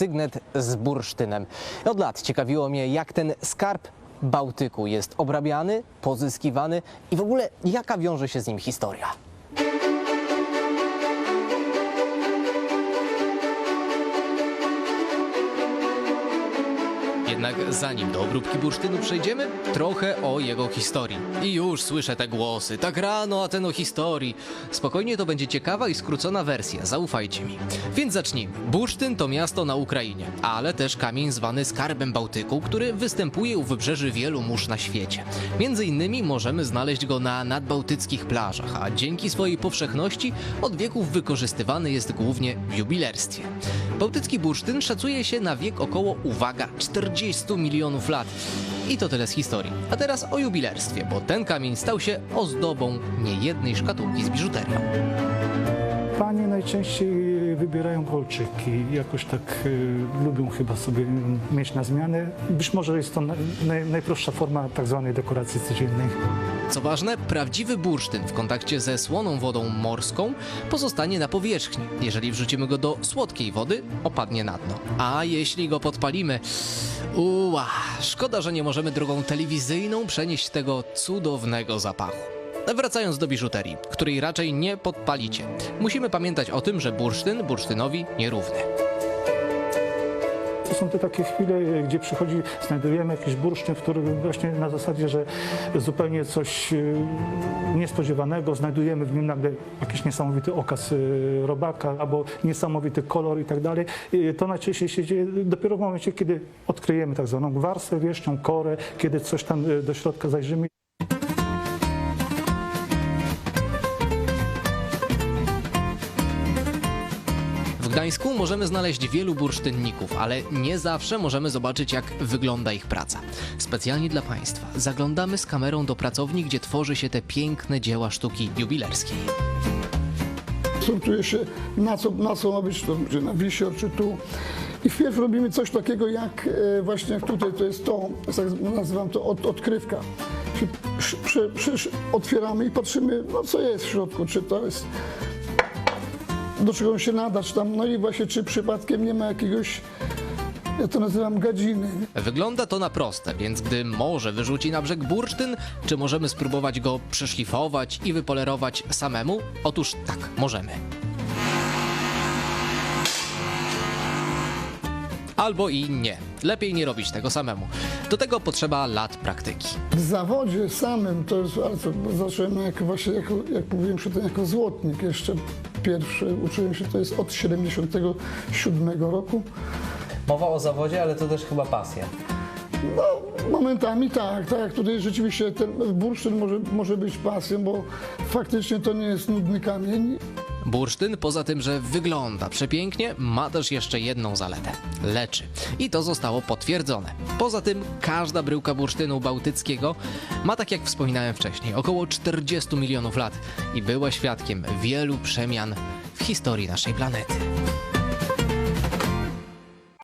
sygnet z bursztynem. Od lat ciekawiło mnie, jak ten skarb Bałtyku jest obrabiany, pozyskiwany i w ogóle jaka wiąże się z nim historia. Jednak zanim do obróbki bursztynu przejdziemy, trochę o jego historii. I już słyszę te głosy. Tak rano, a ten o historii. Spokojnie to będzie ciekawa i skrócona wersja, zaufajcie mi. Więc zacznijmy. Bursztyn to miasto na Ukrainie, ale też kamień zwany skarbem Bałtyku, który występuje u wybrzeży wielu mórz na świecie. Między innymi możemy znaleźć go na nadbałtyckich plażach, a dzięki swojej powszechności od wieków wykorzystywany jest głównie w jubilerstwie. Bałtycki bursztyn szacuje się na wiek około, uwaga, 40 milionów lat. I to tyle z historii. A teraz o jubilerstwie, bo ten kamień stał się ozdobą niejednej szkatułki z biżuterią. Panie najczęściej wybierają kolczyki. Jakoś tak y, lubią chyba sobie mieć na zmianę. Być może jest to na, naj, najprostsza forma tak zwanej dekoracji codziennej. Co ważne, prawdziwy bursztyn w kontakcie ze słoną wodą morską pozostanie na powierzchni. Jeżeli wrzucimy go do słodkiej wody, opadnie na dno. A jeśli go podpalimy, uła, szkoda, że nie możemy drogą telewizyjną przenieść tego cudownego zapachu. Wracając do biżuterii, której raczej nie podpalicie. Musimy pamiętać o tym, że bursztyn bursztynowi nierówny. To są te takie chwile, gdzie przychodzi, znajdujemy jakiś bursztyn, w którym właśnie na zasadzie, że zupełnie coś y, niespodziewanego, znajdujemy w nim nagle jakiś niesamowity okaz y, robaka albo niesamowity kolor i tak dalej. To najczęściej się dzieje dopiero w momencie, kiedy odkryjemy tak zwaną warstwę wierzchnią, korę, kiedy coś tam do środka zajrzymy. Gdańsku możemy znaleźć wielu bursztynników, ale nie zawsze możemy zobaczyć, jak wygląda ich praca. Specjalnie dla Państwa zaglądamy z kamerą do pracowni, gdzie tworzy się te piękne dzieła sztuki jubilerskiej. sortuje się na co, na co ma być, to, czy na wisior, czy tu. I wpierw robimy coś takiego jak e, właśnie tutaj, to jest to, tak nazywam to od, odkrywka. Przy, przy, przy, otwieramy i patrzymy, no co jest w środku, czy to jest, do czego on się nada, czy tam, no i właśnie czy przypadkiem nie ma jakiegoś, ja to nazywam gadziny. Wygląda to na proste, więc gdy morze wyrzuci na brzeg bursztyn, czy możemy spróbować go przeszlifować i wypolerować samemu? Otóż tak, możemy. Albo i nie. Lepiej nie robić tego samemu. Do tego potrzeba lat praktyki. W zawodzie samym to jest, ale to zacząłem jak właśnie, jako, jak mówiłem przedtem, jako złotnik jeszcze pierwszy, uczyłem się, to jest od 77 roku. Mowa o zawodzie, ale to też chyba pasja. No, momentami tak, tak, jak tutaj rzeczywiście ten bursztyn może, może być pasją, bo faktycznie to nie jest nudny kamień. Bursztyn, poza tym, że wygląda przepięknie, ma też jeszcze jedną zaletę. Leczy. I to zostało potwierdzone. Poza tym, każda bryłka bursztynu bałtyckiego ma, tak jak wspominałem wcześniej, około 40 milionów lat i była świadkiem wielu przemian w historii naszej planety.